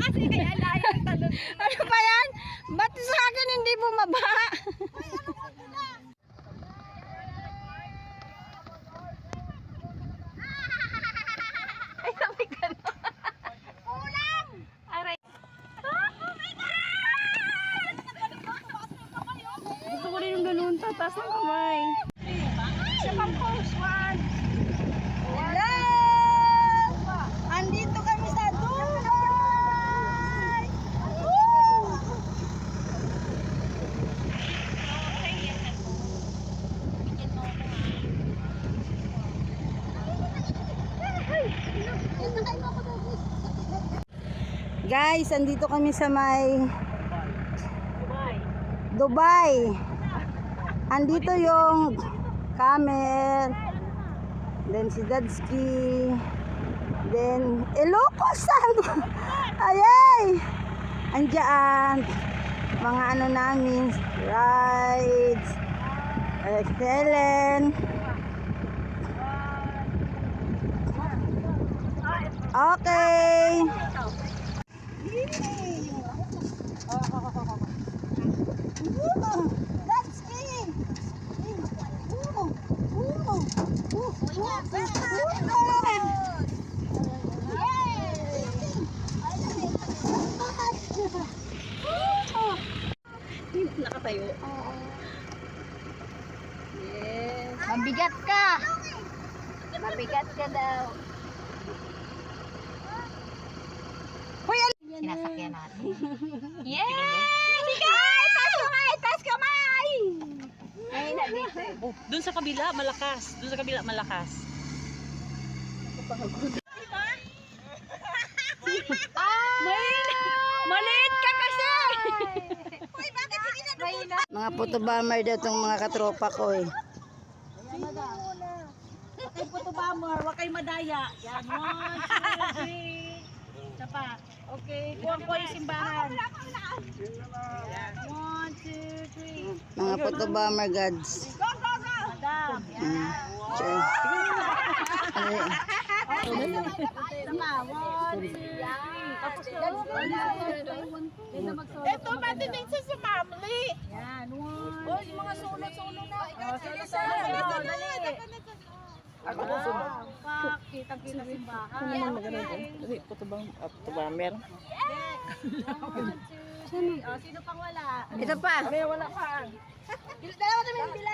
Kasi kaya layo ang talon. Ano ba yan? Ba't sa akin hindi bumaba? Ay, sabi ka na. Kulang! Aray. Gusto ko rin yung ganun. Tatas ng kamay. Siya pang post one. Hello! Andito kami sa Dubai! Woo! Guys, andito kami sa may Dubai. Andito yung camel. Then si Dadski. Then Ilocos ano? Ayay! Andiyan. Mga ano namin. Rides. Excellent. Okay. Nakatayo. Yes. Mabigat ka. Mabigat ka daw. Hoy, Sinasakyan natin. Yes! Ikay! Taas kamay! Taas kamay! Ay, na dito. Oh, dun sa kabila, malakas. Dun sa kabila, malakas. Maliit ka kasi! Na. Mga puto bomber daw itong mga katropa ko eh. Kay Puto Bamor, wag kay madaya. Yan, one, two, three. Pa. Okay, kuha ko yung simbahan. Yan, one, two, three. Mga puto bomber gods. Madam. Mm. Sure. Isa pa, one, two, three. Tapos na. Ito, matinig sa si Mamli. Yan, one. Oh, yung mga sulot-sulot na. Oh, sige, sige. Oh, dali. Ako po sa Pak, kitang-kita simbahan. Ano naman Kasi puto bang puto bomber. One, two, three. Oh, sino pang wala? Ito pa. May wala pa. Dalawa kami bilat.